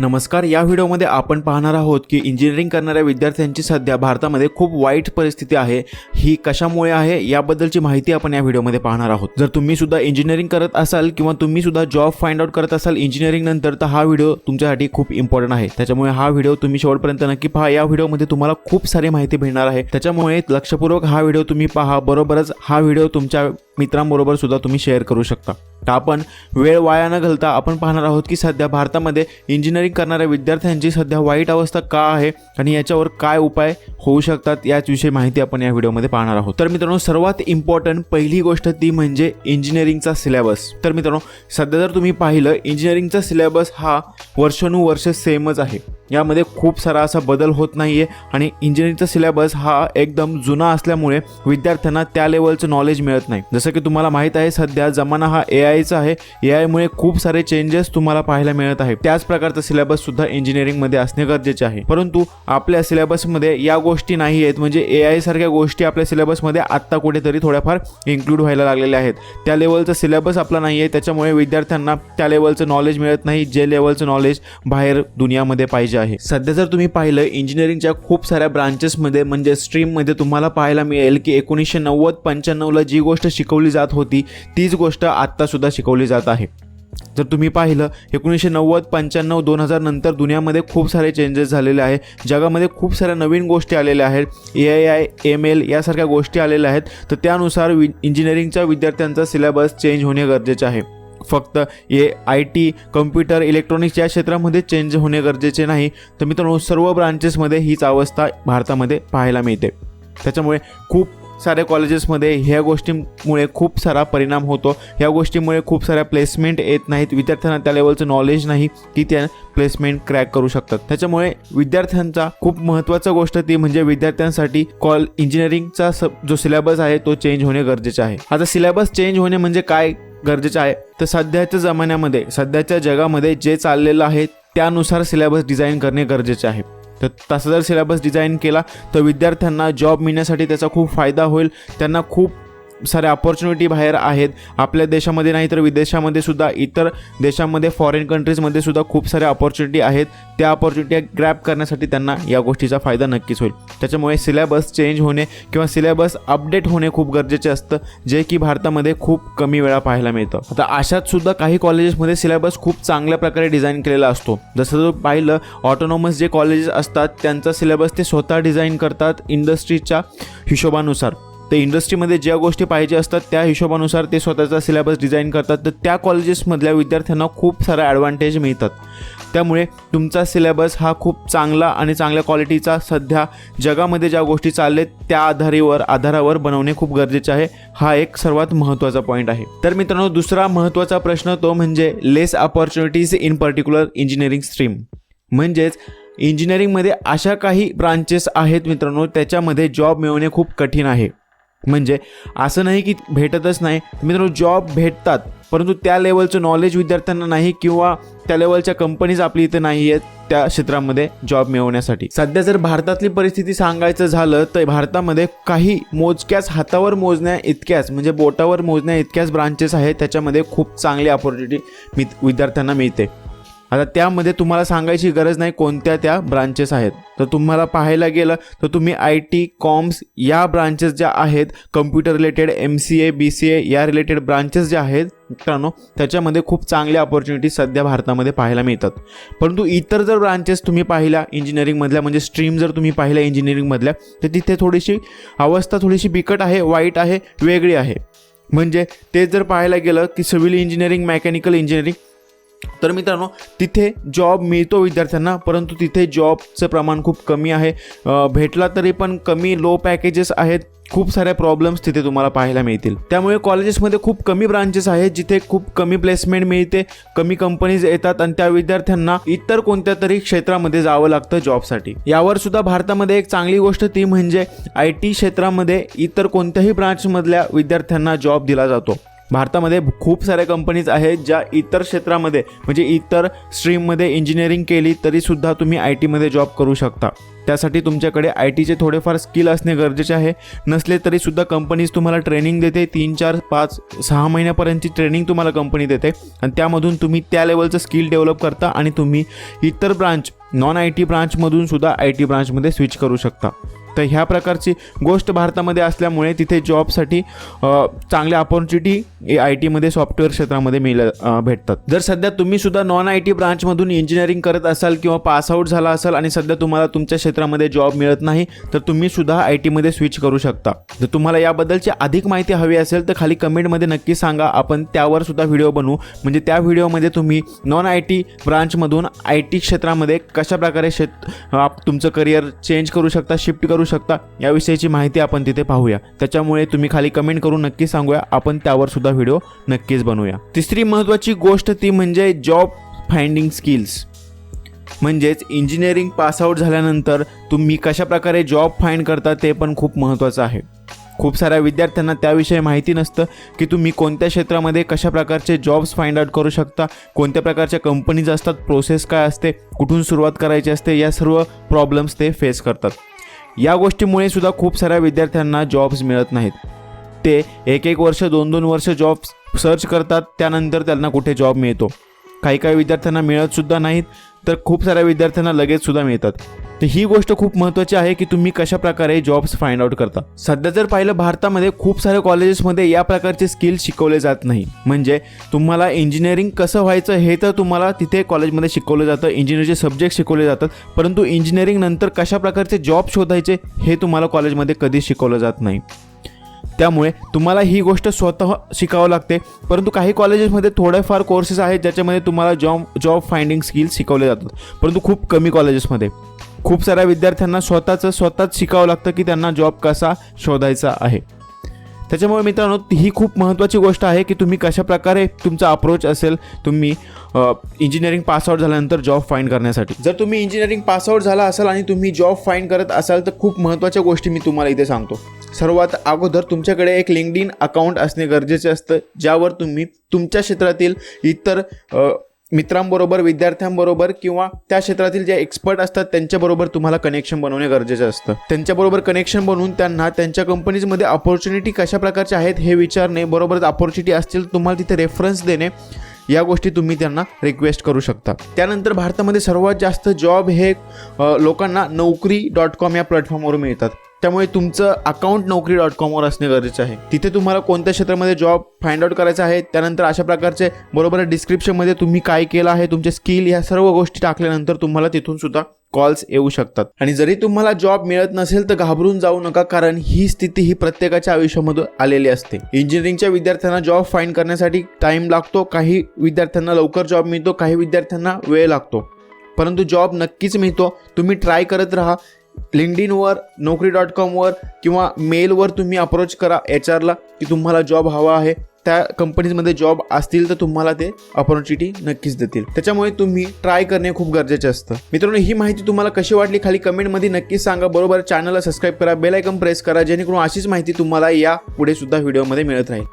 नमस्कार या व्हिडिओमध्ये आपण पाहणार आहोत की इंजिनिअरिंग करणाऱ्या विद्यार्थ्यांची सध्या भारतामध्ये खूप वाईट परिस्थिती आहे. ही कशामुळे आहे याबद्दलची माहिती आपण या व्हिडिओमध्ये पाहणार आहोत. जर तुम्ही सुद्धा इंजिनिअरिंग करत असाल किंवा तुम्ही सुद्धा जॉब फाइंड आउट करत असाल इंजिनिअरिंग नंतर तर हा व्हिडिओ तुमच्यासाठी खूप इम्पॉर्टंट आहे. त्याच्यामुळे हा व्हिडिओ तुम्ही शेवटपर्यंत नक्की पहा. या व्हिडिओमध्ये तुम्हाला खूप सारी माहिती भेटणार आहे. त्याच्यामुळे लक्षपूर्वक हा व्हिडिओ तुम्ही पहा. बरोबरच हा व्हिडिओ तुमच्या मित्रांबरोबर सुद्धा तुम्ही शेअर करू शकता. तर आपण वेळ वाया न घालता आपण पाहणार आहोत की सध्या भारतामध्ये इंजिनिअरिंग करणाऱ्या विद्यार्थ्यांची सध्या वाईट अवस्था का आहे आणि याच्यावर काय उपाय होऊ शकतात याचविषयी माहिती आपण या व्हिडिओमध्ये पाहणार आहोत. तर मित्रांनो सर्वात इम्पॉर्टंट पहिली गोष्ट ती म्हणजे इंजिनिअरिंगचा सिलेबस तर मित्रांनो सध्या जर तुम्ही पाहिलं इंजिनिअरिंगचा सिलेबस हा वर्षानुवर्ष सेमच आहे. यामध्ये खूप सारा असा बदल होत नाही आहे आणि इंजिनिअरिंगचा सिलेबस हा एकदम जुना असल्यामुळे विद्यार्थ्यांना त्या लेवलचं नॉलेज मिळत नाही. जसं की तुम्हाला माहीत आहे सध्या जमाना हा ए आयचा आहे. ए आयमुळे खूप सारे चेंजेस तुम्हाला पाहायला मिळत आहे. त्याच प्रकारचा सिलेबस सुद्धा इंजिनिअरिंगमध्ये असणे गरजेचे आहे. परंतु आपल्या सिलेबसमध्ये या गोष्टी नाही आहेत म्हणजे ए आय सारख्या गोष्टी आपल्या सिलेबसमध्ये आत्ता कुठेतरी थोड्याफार इन्क्लूड व्हायला लागलेल्या आहेत. त्या लेवलचा सिलेबस आपला नाही आहे त्याच्यामुळे विद्यार्थ्यांना त्या लेवलचं नॉलेज मिळत नाही. जे लेवलचं नॉलेज बाहेर दुनियामध्ये पाहिजे आहे. सध्या जर तुम्ही पाहिलं इंजिनिअरिंगच्या खूप साऱ्या ब्रांचेसमध्ये म्हणजे स्ट्रीममध्ये तुम्हाला पाहायला मिळेल की एकोणीसशे नव्वद पंच्याण्णवला जी गोष्ट शिकवली जात होती तीच गोष्ट आत्तासुद्धा शिकवली जात आहे. जर तुम्ही पाहिलं एकोणीसशे नव्वद पंच्याण्णव दोन हजार नंतर दुनियामध्ये खूप सारे चेंजेस झालेले आहे जगामध्ये खूप साऱ्या नवीन गोष्टी आलेल्या आहेत. A I I M L यासारख्या गोष्टी आलेल्या आहेत. तर त्यानुसार वि इंजिनिअरिंगच्या विद्यार्थ्यांचा सिलेबस चेंज होणे गरजेचे आहे. फक्त A I T computer electronics या क्षेत्रामध्ये चेंज होणे गरजेचे नाही. तर मित्रांनो सर्व ब्रांचेसमध्ये हीच अवस्था भारतामध्ये पाहायला मिळते. त्याच्यामुळे खूप साऱ्या कॉलेजेसमध्ये ह्या गोष्टींमुळे खूप सारा परिणाम होतो. ह्या गोष्टीमुळे खूप साऱ्या प्लेसमेंट येत नाहीत. विद्यार्थ्यांना त्या लेवलचं नॉलेज नाही की त्या प्लेसमेंट क्रॅक करू शकतात. त्याच्यामुळे विद्यार्थ्यांचा खूप महत्त्वाचा गोष्ट ती म्हणजे विद्यार्थ्यांसाठी कॉल इंजिनिअरिंगचा स जो सिलेबस आहे तो चेंज होणे गरजेचे आहे. आता सिलेबस चेंज होणे म्हणजे काय? गरजेचं आहे. तर सध्याच्या जमान्यामध्ये सध्याच्या जगामध्ये जे चाललेलं आहे त्यानुसार सिलेबस डिझाईन करणे गरजेचे आहे. तर तसा जर सिलेबस डिझाईन केला तर विद्यार्थ्यांना जॉब मिळण्यासाठी त्याचा खूप फायदा होईल. त्यांना खूप साऱ्या अपॉर्च्युनिटी बाहेर आहेत. आपल्या देशामध्ये नाही तर विदेशामध्ये सुद्धा इतर देशामध्ये फॉरेन कंट्रीजमध्ये सुद्धा खूप साऱ्या अपॉर्च्युनिटी आहेत. त्या अपॉर्च्युनिटी ग्रॅप करण्यासाठी त्यांना या गोष्टीचा फायदा नक्कीच होईल. त्याच्यामुळे सिलेबस चेंज होणे किंवा सिलेबस अपडेट होणे खूप गरजेचे असतं जे की भारतामध्ये खूप कमी वेळा पाहायला मिळतं. आता अशात सुद्धा काही कॉलेजेसमध्ये सिलेबस खूप चांगल्या प्रकारे डिझाईन केलेला असतो. जसं जर पाहिलं ऑटोनॉमस जे कॉलेजेस असतात त्यांचा सिलेबस ते स्वतः डिझाईन करतात इंडस्ट्रीच्या हिशोबानुसार. तर इंडस्ट्रीमध्ये ज्या गोष्टी पाहिजे असतात त्या हिशोबानुसार ते स्वतःचा सिलेबस डिझाईन करतात. तर त्या कॉलेजेसमधल्या विद्यार्थ्यांना खूप सारा ॲडव्हान्टेज मिळतात. त्यामुळे तुमचा सिलेबस हा खूप चांगला आणि चांगल्या क्वालिटीचा सध्या जगामध्ये ज्या गोष्टी चाललेत त्या आधारेवर आधारावर बनवणे खूप गरजेचे आहे. हा एक सर्वात महत्त्वाचा पॉईंट आहे. तर मित्रांनो दुसरा महत्त्वाचा प्रश्न तो म्हणजे less opportunities in particular engineering stream म्हणजेच इंजिनिअरिंगमध्ये अशा काही ब्रांचेस आहेत मित्रांनो त्याच्यामध्ये जॉब मिळवणे खूप कठीण आहे. म्हणजे असं नाही की भेटतच नाही. मित्रांनो जॉब भेटतात परंतु त्या लेवलचं नॉलेज विद्यार्थ्यांना नाही किंवा त्या लेवलच्या कंपनीज आपली इथे नाही आहेत त्या क्षेत्रामध्ये जॉब मिळवण्यासाठी. सध्या जर भारतातली परिस्थिती सांगायचं झालं तर भारतामध्ये काही मोजक्याच हातावर मोजण्या इतक्याच म्हणजे बोटावर मोजण्या इतक्याच ब्रांचेस आहेत त्याच्यामध्ये खूप चांगली अपॉर्च्युनिटी मी विद्यार्थ्यांना मिळते. आता त्यामध्ये तुम्हाला सांगायची गरज नाही कोणत्या त्या ब्रांचेस आहेत. तर तुम्हाला पाहायला गेलं तर तुम्ही आय टी कॉम्स या ब्रांचेस ज्या आहेत computer related M C A B C A या रिलेटेड ब्रांचेस ज्या आहेत मित्रांनो त्याच्यामध्ये खूप चांगल्या अपॉर्च्युनिटी सध्या भारतामध्ये पाहायला मिळतात. परंतु इतर जर ब्रांचेस तुम्ही पाहिल्या इंजिनिअरिंगमधल्या म्हणजे स्ट्रीम जर तुम्ही पाहिल्या इंजिनिअरिंगमधल्या तर तिथे थोडीशी अवस्था थोडीशी बिकट आहे वाईट आहे वेगळी आहे. म्हणजे ते जर पाहायला गेलं की सिव्हिल इंजिनिअरिंग मेकॅनिकल इंजिनिअरिंग तर मित्रांनो तिथे जॉब मिळतो विद्यार्थ्यांना परंतु तिथे जॉबचं प्रमाण खूप कमी आहे. भेटला तरी पण कमी लो पॅकेजेस आहेत. खूप साऱ्या प्रॉब्लेम्स तिथे तुम्हाला पाहायला मिळतील. त्यामुळे कॉलेजेसमध्ये खूप कमी ब्रांचेस आहेत जिथे खूप कमी प्लेसमेंट मिळते कमी कंपनीज येतात आणि त्या विद्यार्थ्यांना इतर कोणत्या तरी क्षेत्रामध्ये जावं लागतं जॉबसाठी यावर सुद्धा भारतामध्ये एक चांगली गोष्ट ती म्हणजे आय टी क्षेत्रामध्ये इतर कोणत्याही ब्रांचमधल्या विद्यार्थ्यांना जॉब दिला जातो. भारतामध्ये खूप साऱ्या कंपनीज आहेत ज्या इतर क्षेत्रामध्ये म्हणजे इतर स्ट्रीममध्ये इंजिनिअरिंग केली तरीसुद्धा तुम्ही आय टीमध्ये जॉब करू शकता. त्यासाठी तुमच्याकडे आय टीचे थोडेफार स्किल असणे गरजेचे आहे. नसले तरीसुद्धा कंपनीज तुम्हाला ट्रेनिंग देते. तीन चार पाच सहा महिन्यापर्यंतची ट्रेनिंग तुम्हाला कंपनी देते. आणि त्यामधून तुम्ही त्या लेवलचं स्किल डेव्हलप करता आणि तुम्ही इतर ब्रांच नॉन आय टी ब्रांचमधून सुद्धा आय टी ब्रांचमध्ये स्विच करू शकता. तर ह्या प्रकारची गोष्ट भारतामध्ये असल्यामुळे तिथे जॉबसाठी चांगल्या अपॉर्च्युनिटी आय टीमध्ये सॉफ्टवेअर क्षेत्रामध्ये मिळ भेटतात. जर सध्या तुम्ही सुद्धा नॉन आय टी ब्रांचमधून इंजिनिअरिंग करत असाल किंवा पास आउट झाला असाल आणि सध्या तुम्हाला तुमच्या क्षेत्रामध्ये जॉब मिळत नाही तर तुम्ही सुद्धा आय टीमध्ये स्विच करू शकता. जर तुम्हाला याबद्दलची अधिक माहिती हवी असेल तर खाली कमेंटमध्ये नक्की सांगा. आपण त्यावर सुद्धा व्हिडिओ बनवू. म्हणजे त्या व्हिडिओमध्ये तुम्ही नॉन आय टी ब्रांचमधून आय टी क्षेत्रामध्ये कशा प्रकारे शेत तुमचं करिअर चेंज करू शकता शिफ्ट करू शकता? याविषयीची माहिती आपण तिथे पाहूया. त्याच्यामुळे तुम्ही खाली कमेंट करून नक्की सांगूया. आपण त्यावर सुद्धा व्हिडिओ नक्कीच बनवूया. तिसरी महत्त्वाची गोष्ट ती म्हणजे जॉब फाइंडिंग स्किल्स म्हणजेच इंजिनिअरिंग पासआउट झाल्यानंतर तुम्ही कशा प्रकारे जॉब फाइंड करता ते पण खूप महत्त्वाचं आहे. खूप साऱ्या विद्यार्थ्यांना त्याविषयी माहिती नसतं की तुम्ही कोणत्या क्षेत्रामध्ये कशा प्रकारचे जॉब्स फाइंड आउट करू शकता कोणत्या प्रकारच्या कंपनीज असतात प्रोसेस काय असते कुठून सुरुवात करायची असते या सर्व प्रॉब्लेम्स ते फेस करतात. या गोष्टीमुळे सुद्धा खूप साऱ्या विद्यार्थ्यांना जॉब्स मिळत नाहीत. ते एक एक वर्ष दोन दोन वर्ष जॉब सर्च करतात त्यानंतर त्यांना कुठे जॉब मिळतो. काही काही विद्यार्थ्यांना मिळतसुद्धा नाहीत तर खूप साऱ्या विद्यार्थ्यांना लगेचसुद्धा मिळतात. तर ही गोष्ट खूप महत्त्वाची आहे की तुम्ही कशा प्रकारे जॉब्स फाइंड आउट करता. सध्या जर पाहिलं भारतामध्ये खूप साऱ्या कॉलेजेसमध्ये या प्रकारचे स्किल शिकवले जात नाही म्हणजे तुम्हाला इंजिनिअरिंग कसं व्हायचं हे तर तुम्हाला तिथे कॉलेजमध्ये शिकवलं जातं इंजिनिअरचे सब्जेक्ट शिकवले जातात परंतु इंजिनिअरिंग नंतर कशा प्रकारचे जॉब शोधायचे हे तुम्हाला कॉलेजमध्ये कधीच शिकवलं जात नाही. त्यामुळे तुम्हाला ही गोष्ट स्वतः शिकावं लागते. परंतु काही कॉलेजेसमध्ये थोडेफार कोर्सेस आहेत ज्याच्यामध्ये तुम्हाला जॉब जॉब फाइंडिंग स्किल्स शिकवले जातात. परंतु खूप कमी कॉलेजेसमध्ये खूप साऱ्या विद्यार्थ्यांना स्वतःचं स्वतःच शिकावं लागतं की त्यांना जॉब कसा शोधायचा आहे. त्याच्यामुळे मित्रांनो ही खूप महत्त्वाची गोष्ट आहे की तुम्ही कशा प्रकारे तुमचा अप्रोच असेल तुम्ही इंजिनिअरिंग पासआउट झाल्यानंतर जॉब फाईंड करण्यासाठी. जर तुम्ही इंजिनिअरिंग पासआउट झाला असाल आणि तुम्ही जॉब फाईंड करत असाल तर खूप महत्त्वाच्या गोष्टी मी तुम्हाला इथे सांगतो. सर्वात अगोदर तुमच्याकडे एक लिंकड इन अकाउंट असणे गरजेचे असतं ज्यावर तुम्ही तुमच्या क्षेत्रातील इतर मित्रांबरोबर विद्यार्थ्यांबरोबर किंवा त्या क्षेत्रातील जे एक्सपर्ट असतात त्यांच्याबरोबर तुम्हाला कनेक्शन बनवणे गरजेचं असतं. त्यांच्याबरोबर कनेक्शन बनवून त्यांना त्यांच्या कंपनीजमध्ये ऑपॉर्च्युनिटी कशा प्रकारच्या आहेत हे विचारणे बरोबरच अपॉर्च्युनिटी असतील तुम्हाला तिथे रेफरन्स देणे या गोष्टी तुम्ही त्यांना रिक्वेस्ट करू शकता. त्यानंतर भारतामध्ये सर्वात जास्त जॉब हे लोकांना नोकरी डॉट कॉम या प्लॅटफॉर्मवर मिळतात. त्यामुळे तुमचं अकाउंट नोकरी डॉट कॉमवर असणे गरजेचे आहे. तिथे तुम्हाला कोणत्या क्षेत्रामध्ये जॉब फाइंड आउट करायचा आहे त्यानंतर अशा प्रकारचे बरोबर डिस्क्रिप्शनमध्ये तुम्ही काय केलं आहे तुमचे स्किल ह्या सर्व गोष्टी टाकल्यानंतर तुम्हाला तिथून सुद्धा कॉल्स येऊ शकतात. आणि जरी तुम्हाला जॉब मिळत नसेल तर घाबरून जाऊ नका कारण ही स्थिती ही प्रत्येकाच्या आयुष्यामधून आलेली असते. इंजिनिअरिंगच्या विद्यार्थ्यांना जॉब फाईंड करण्यासाठी टाइम लागतो काही विद्यार्थ्यांना लवकर जॉब मिळतो काही विद्यार्थ्यांना वेळ लागतो. परंतु जॉब नक्कीच मिळतो. तुम्ही ट्राय करत राहा. लिंकडिनवर नोकरी डॉट कॉमवर किंवा मेलवर तुम्ही अप्रोच करा एच आरला की तुम्हाला जॉब हवा आहे. त्या कंपनीजमध्ये जॉब असतील तर तुम्हाला ते ऑपॉर्च्युनिटी नक्कीच देतील. त्याच्यामुळे तुम्ही ट्राय करणे खूप गरजेचे असतं. मित्रांनो ही माहिती तुम्हाला कशी वाटली खाली कमेंटमध्ये नक्कीच सांगा. बरोबर चॅनलला सबस्क्राईब करा बेल आयकन प्रेस करा जेणेकरून अशीच माहिती तुम्हाला या पुढे सुद्धा व्हिडिओमध्ये मिळत राहील.